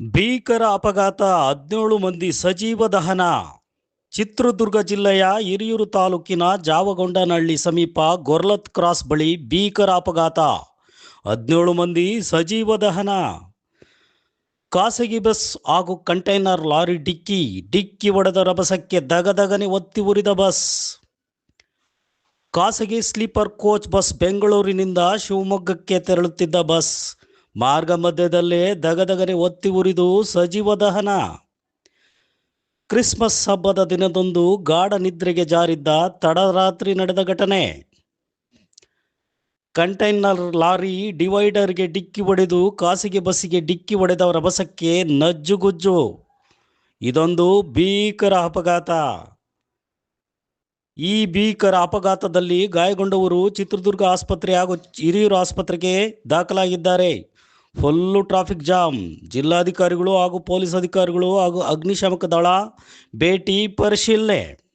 ಭೀಕರ ಅಪಘಾತ ಹದಿನೇಳು ಮಂದಿ ಸಜೀವ ದಹನ. ಚಿತ್ರದುರ್ಗ ಜಿಲ್ಲೆಯ ಹಿರಿಯೂರು ತಾಲೂಕಿನ ಜಾವಗೊಂಡನಹಳ್ಳಿ ಸಮೀಪ ಗೊರ್ಲತ್ ಕ್ರಾಸ್ ಬಳಿ ಭೀಕರ ಅಪಘಾತ. ಹದಿನೇಳು ಮಂದಿ ಸಜೀವ ದಹನ. ಖಾಸಗಿ ಬಸ್ ಹಾಗೂ ಕಂಟೈನರ್ ಲಾರಿ ಡಿಕ್ಕಿ ಡಿಕ್ಕಿ ಹೊಡೆದ ರಭಸಕ್ಕೆ ದಗದಗನೆ ಒತ್ತಿ ಉರಿದ ಬಸ್. ಖಾಸಗಿ ಸ್ಲೀಪರ್ ಕೋಚ್ ಬಸ್ ಬೆಂಗಳೂರಿನಿಂದ ಶಿವಮೊಗ್ಗಕ್ಕೆ ತೆರಳುತ್ತಿದ್ದ ಬಸ್. ಮಾರ್ಗ ಮಧ್ಯದಲ್ಲೇ ದಗದಗನೆ ಒತ್ತಿ ಉರಿದು ಸಜೀವ ದಹನ. ಕ್ರಿಸ್ಮಸ್ ಹಬ್ಬದ ದಿನದಂದು ಗಾಢ ನಿದ್ರೆಗೆ ಜಾರಿದ್ದ ತಡರಾತ್ರಿ ನಡೆದ ಘಟನೆ. ಕಂಟೈನರ್ ಲಾರಿ ಡಿವೈಡರ್ಗೆ ಡಿಕ್ಕಿ ಹೊಡೆದು ಖಾಸಗಿ ಬಸ್ಸಿಗೆ ಡಿಕ್ಕಿ ಹೊಡೆದವರ ಬಸಕ್ಕೆ ನಜ್ಜುಗುಜ್ಜು. ಇದೊಂದು ಭೀಕರ ಅಪಘಾತ. ಈ ಭೀಕರ ಅಪಘಾತದಲ್ಲಿ ಗಾಯಗೊಂಡವರು ಚಿತ್ರದುರ್ಗ ಆಸ್ಪತ್ರೆ ಹಾಗೂ ಹಿರಿಯೂರು ಆಸ್ಪತ್ರೆಗೆ ದಾಖಲಾಗಿದ್ದಾರೆ. Full traffic jam. ಜಿಲ್ಲಾಧಿಕಾರಿಗಳು ಹಾಗೂ ಪೊಲೀಸ್ ಅಧಿಕಾರಿಗಳು ಹಾಗೂ ಅಗ್ನಿಶಾಮಕ ದಳ ಭೇಟಿ ಪರಿಶೀಲನೆ.